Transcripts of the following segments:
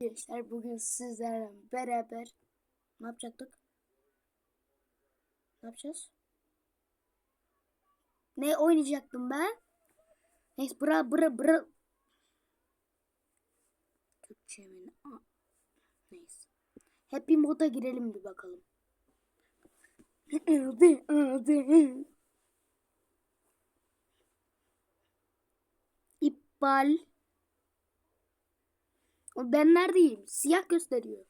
Gençler bugün sizlerle beraber ne yapacaktık? Ne yapacağız? Ne oynayacaktım ben? Neyse bra bra bra. Türkçemin. Neyse. Happy moda girelim bir bakalım. Adı adı. İptal. Ben neredeyim? Siyah gösteriyor.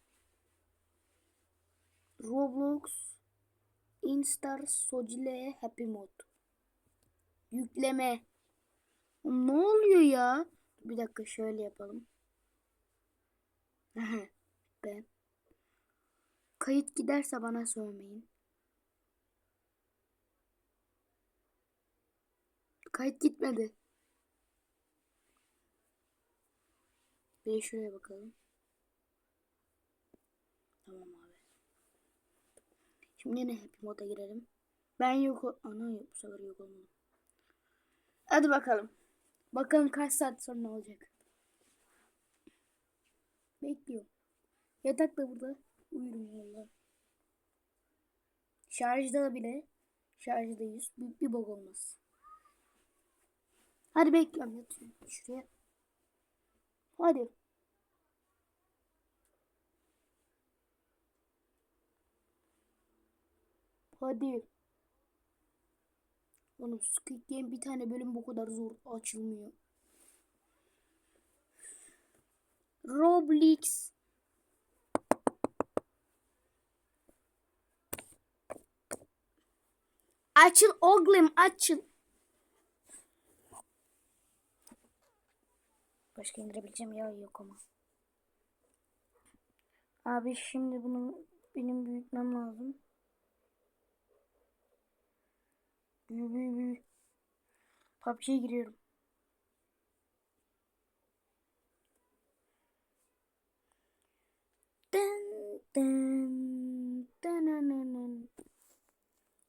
Roblox Instar Sojile Happy Mode. Yükleme. Ne oluyor ya? Bir dakika şöyle yapalım. ben. Kayıt giderse bana söylemeyin. Kayıt gitmedi. De şuraya bakalım. Tamam abi. Şimdi yine happy moda girelim. Ben yok Ana yok bu sefer yok olmadım. Hadi bakalım. Bakalım kaç saat sonra ne olacak. Bekliyorum. Yatak da burada. Uyurum valla. Şarjda bile. Şarjdayız. Bir, bir bok olmaz. Hadi bekliyorum. Yatıyorum. Şuraya. Hadi. Hadi. Oğlum Squid Game bir tane bölüm bu kadar zor açılmıyor. Roblox. Açıl oğlum açıl. Başka indirebileceğim yer yok ama. Abi şimdi bunu benim büyütmem lazım. Büyü büyü büyü. PUBG'ye giriyorum. Dın dın dınınının.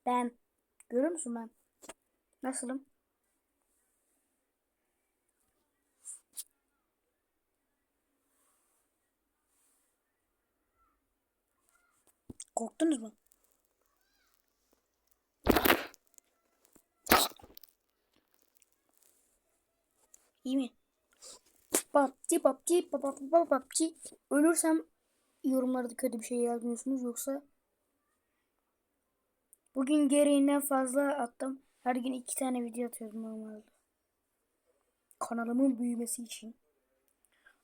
Ben. Görüyor musun ben? Nasılım? Korktunuz mu? Mi? PUBG, PUBG, PUBG, PUBG. Ölürsem yorumlarda kötü bir şey yazmıyorsunuz yoksa Bugün gereğinden fazla attım. Her gün iki tane video atıyorum normalde. Kanalımın büyümesi için.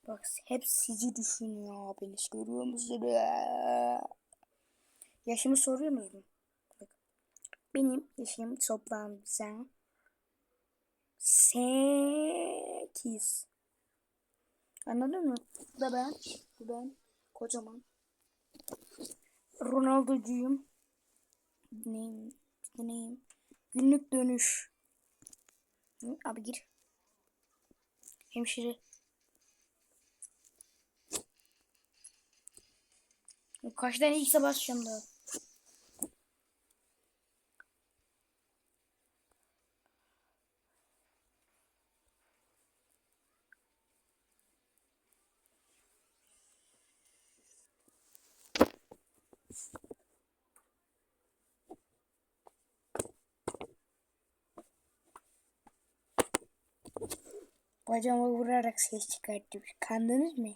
Bak hep sizi düşünüyor abiniz görüyor musunuz? Yaşımı soruyor musun? Benim yaşım toplamda 8. Anladın mı? Da ben. Bu ben. Kocaman. Ronaldo'cuyum. Neyim? Neyim? Günlük dönüş. Hı, Abi gir. Hemşire. Kaç tane ilk basacağım daha. Bacağıma vurarak ses çıkarttım. Kandınız mı?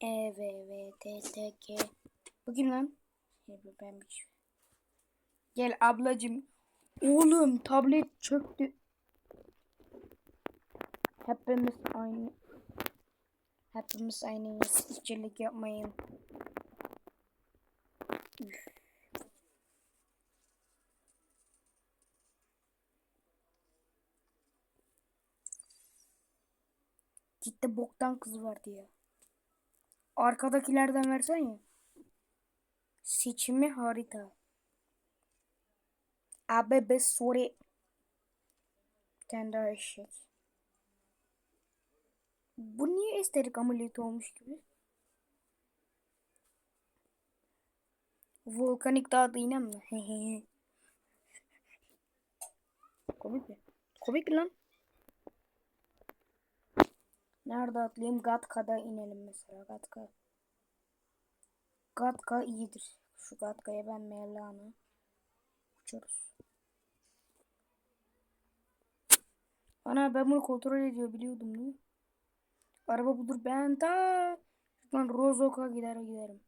E, V, V, T, T, G. Bu kim lan? Şey, Ben bir. Gel ablacım. Oğlum tablet çöktü. Hepimiz aynı. Hepimiz aynıyız. İşçilik yapmayın. Üf. Ciddi boktan kız vardı ya. Arkadakilerden versen ya. Seçimi harita. Abi be sorry. Bir tane. Bu niye esterik ameliyatı olmuş gibi? Volkanik dağda inen mi? Komik mi? Komik mi lan? Nerede atlayayım? Gatka'da inelim mesela. Gatka. Gatka iyidir. Şu Gatka'ya ben Mevlana. Uçuyoruz. Ana ben bunu kontrol ediyor biliyordum değil? Araba budur ben ta şuradan Rozok'a gider giderim.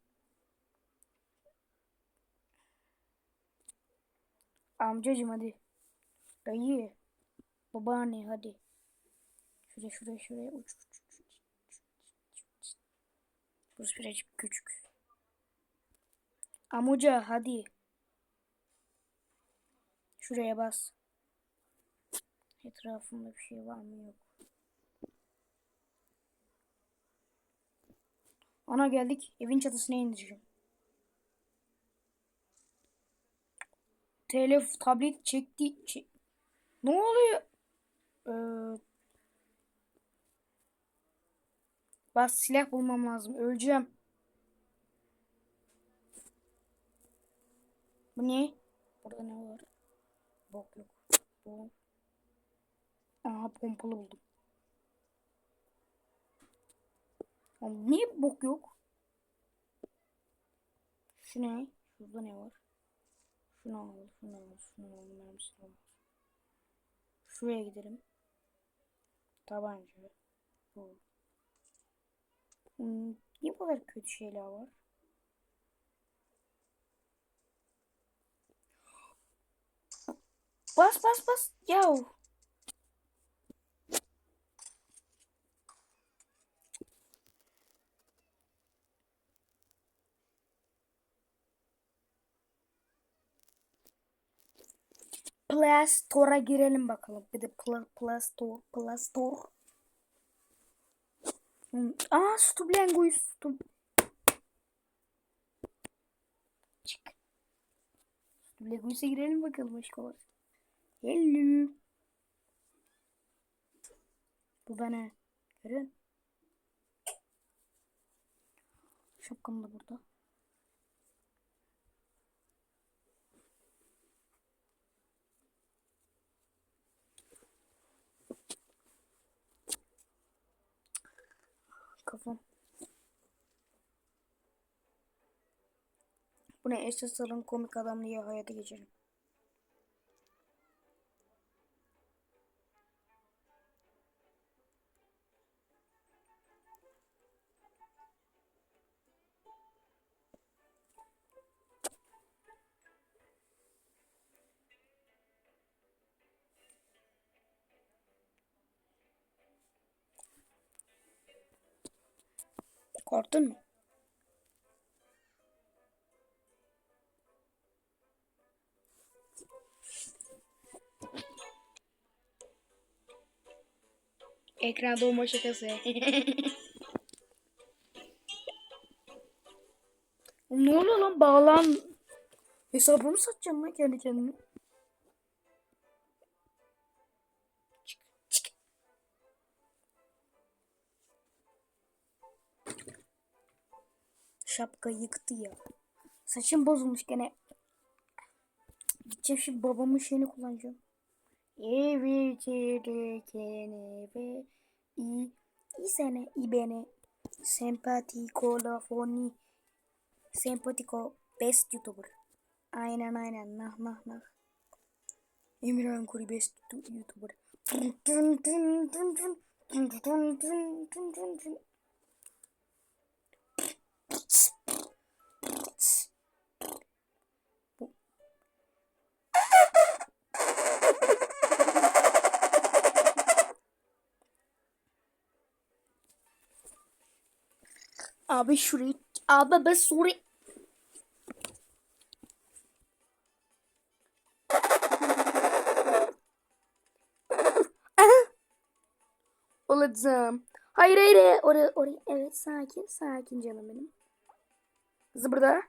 Amcacım hadi. Dayı. Babaanne hadi. Şuraya şuraya şuraya uç, uç, uç. Burası birazcık küçük. Amuca hadi. Şuraya bas. Etrafımda bir şey var mı yok. Ana geldik. Evin çatısına indireceğim. Telef tablet çekti. çe- ne oluyor? Ee, bas silah bulmam lazım. Öleceğim. Bu ne? Burada ne var? Bok yok. Bu. Aha pompalı buldum. Oğlum niye bok yok? Şu ne? Şurada ne var? Şunu al, şunu al, şunu al, mermisini al. Şuraya gidelim. Tabanca. Bu. Hmm, niye bu kadar kötü şeyler var? Bas bas bas. Yahu. Play Store'a girelim bakalım. Bir de Play, Play Store, Play Store. Hmm. Aa, Stublengo'yu Stub. Çık. Stublengo'ya girelim bakalım aşkolar. Hello. Bu bana. Musun? Şapkam da burada. Kafam. Bu ne? Esas alın komik adam diye hayata geçerim. Korktun mu? Ekran doğma şakası. Ne oluyor lan bağlan. Hesabımı satacağım lan kendi kendime. Şapka yıktı ya. Saçım bozulmuş gene. Gideceğim şimdi babamın şeyini kullanacağım. Evi çirekene ve i isene ibene sempatiko lafoni sempatiko best youtuber. Aynen aynen nah nah nah. Emirhan Kuri best youtuber. Abi şurayı abi ben sorry. Olacağım. Hayır hayır. Oraya oraya. Evet sakin sakin canım benim. Zıbırda.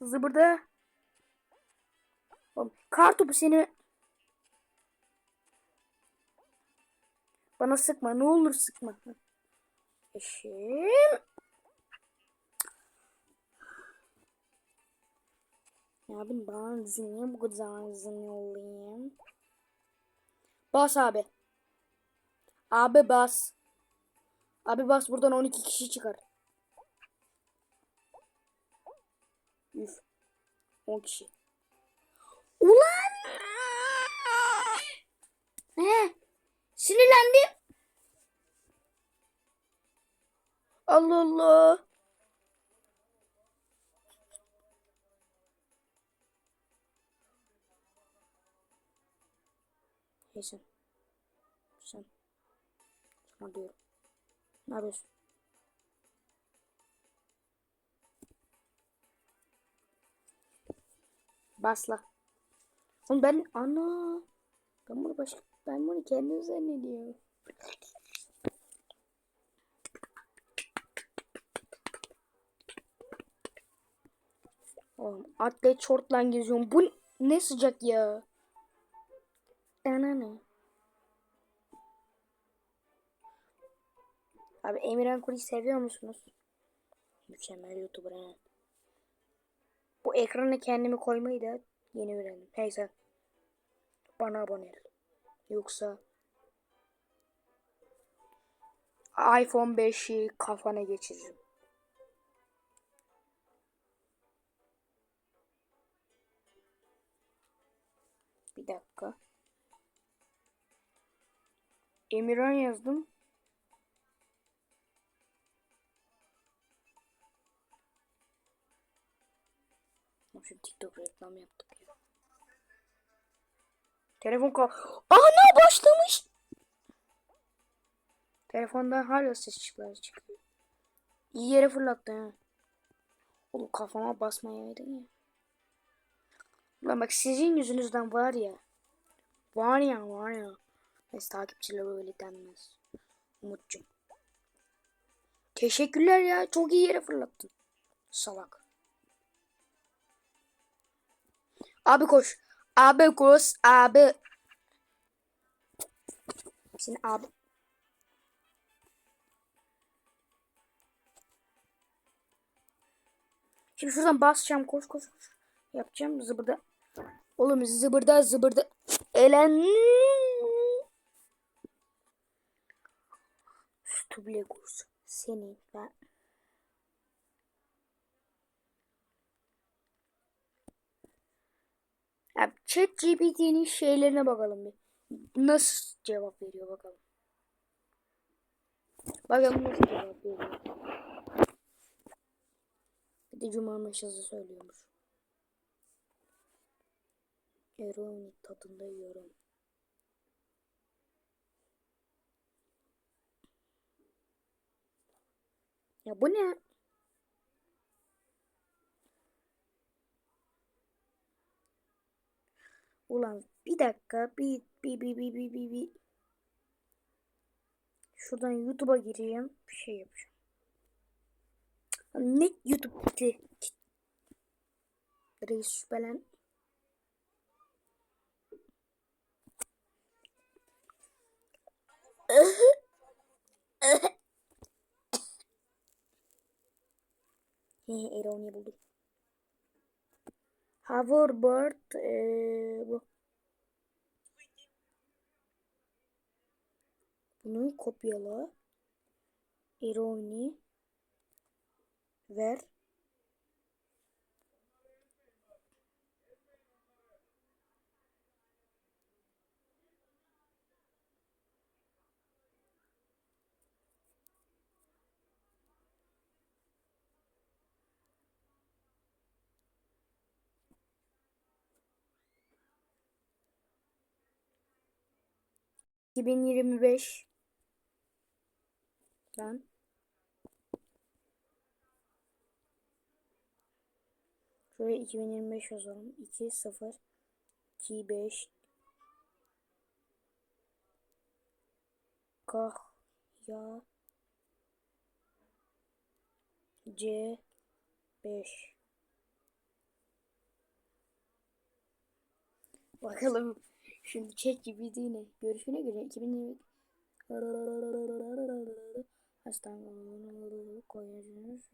Zıbırda. Oğlum, Kar topu seni Bana sıkma. Ne olur sıkma. Eşim. Ya ben bana niye bu kadar zın olayım? Bas abi. Abi bas. Abi bas buradan 12 kişi çıkar. Üf. 10 kişi. Ulan! He. Sinirlendim. Allah Allah. Hey sen. Sen. Sana diyorum. Ne yapıyorsun? Basla. Oğlum ben ana. Ben bunu başka ben bunu kendim zannediyorum. Oğlum atlet şortla geziyorum. Bu ne sıcak ya. Ana? Abi Emirhan Kuri seviyor musunuz? Mükemmel YouTuber ha. Bu ekrana kendimi koymayı da yeni öğrendim. Neyse. Bana abone ol. Yoksa iPhone 5'i kafana geçiririm. Bir dakika. Emirhan yazdım. Şimdi TikTok reklam yaptık ya. Telefon kal... Ana başlamış. Telefondan hala ses çıkıyor. İyi yere fırlattı ha. Oğlum kafama basmayaydın ya. Ulan bak sizin yüzünüzden var ya. Var ya var ya. Neyse takipçiler öyle denmez. Umut'cum. Teşekkürler ya. Çok iyi yere fırlattın. Salak. Abi koş. Abi koş. Abi. Senin abi. Şimdi şuradan basacağım. Koş koş koş. Yapacağım zıbırda. Oğlum zıbırda zıbırda. Elen. Şu bile kurs. Seni ben. Ya chat GPT'nin şeylerine bakalım bir. Nasıl cevap veriyor bakalım. Bakalım nasıl cevap veriyor. Bir de cuma meşası söylüyormuş. Eroin tadında yiyorum. Ya bu ne? Ulan bir dakika bir bir bir bir bir bir, bir. Şuradan YouTube'a gireyim bir şey yapacağım. Ne YouTube gitti. Reis şüphelen. Eroni buldum. Hoverboard ee, bu. Bunu kopyala. Eroni ver. İki bin yirmi beş. Ben. Şöyle 2025 yazalım. 2 0 2 5 Kah ya C 5 Bakalım şimdi chat gibi yine görüşüne göre 2020 Hastane numaraları koyacağız.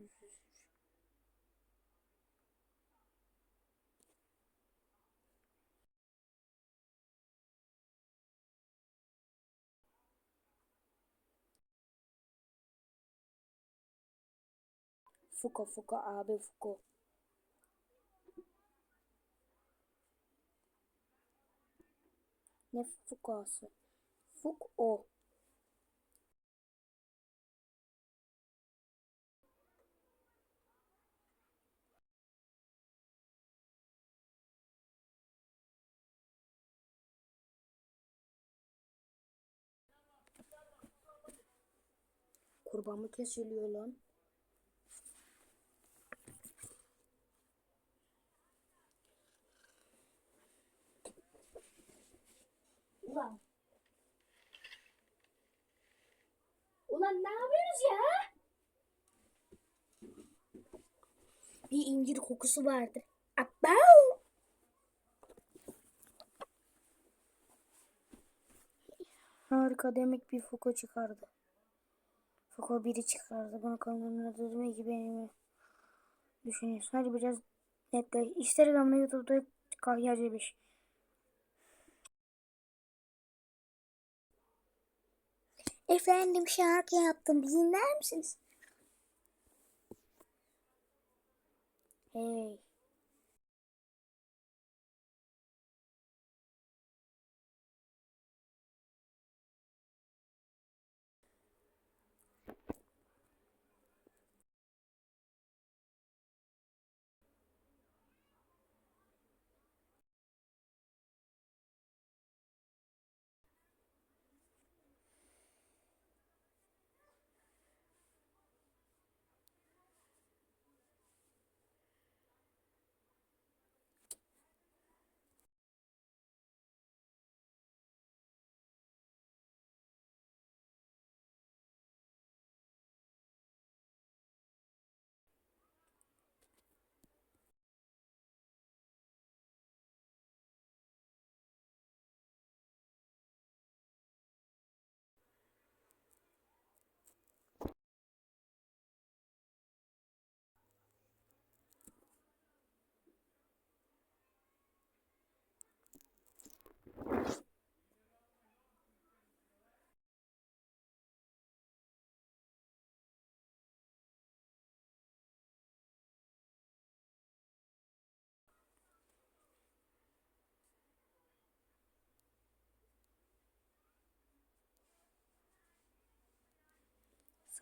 Fuka fuka abi fuka. Ne fukası? Fuk o. Kurban mı kesiliyor lan? Ulan. Ulan ne yapıyorsunuz ya? Bir incir kokusu vardı. Abau! Harika demek bir Fuko çıkardı. Fuko biri çıkardı. Bunu kanalına durdurma gibi benim düşünüyorsun. Hadi biraz netle. Instagram'da YouTube'da Kahyacı bir. Efendim şarkı yaptım. Dinler misiniz? Hey.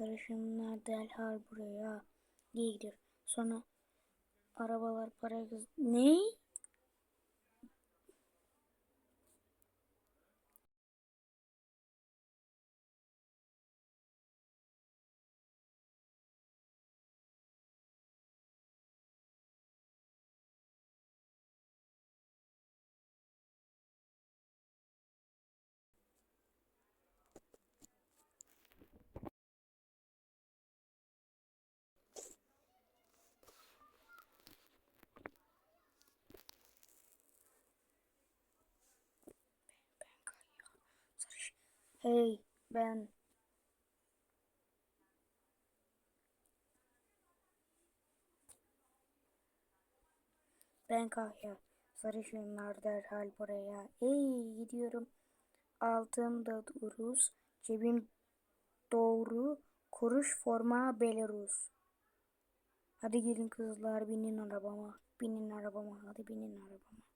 Sarışınlar derhal buraya diye. Sonra arabalar para kız... Ne? Hey ben ben Kahya. Sarışınlar derhal buraya. Hey gidiyorum. Altımda Urus. Cebim doğru. Kuruş forma Belarus. Hadi gelin kızlar binin arabama. Binin arabama. Hadi binin arabama.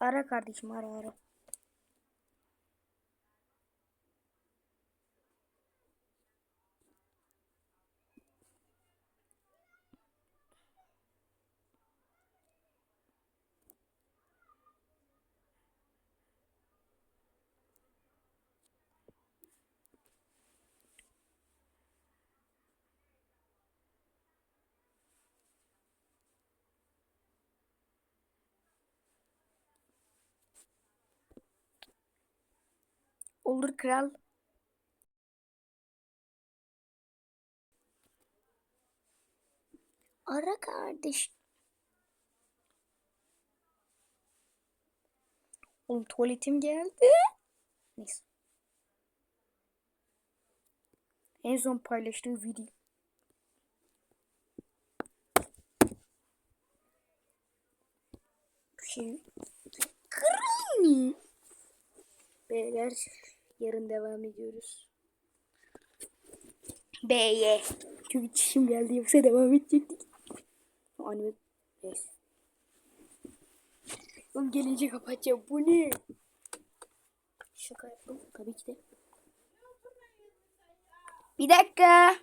Ara kardeşim ara ara. Olur kral. Ara kardeş. Oğlum tuvaletim geldi. Neyse. En son paylaştığı video. Bir şey kırın. Beyler yarın devam ediyoruz. B'ye. Çünkü çişim geldi yoksa devam edecektik. Anime. Yes. Oğlum gelince kapatacağım. Bu ne? Şaka yaptım. Tabii ki de. Bir dakika.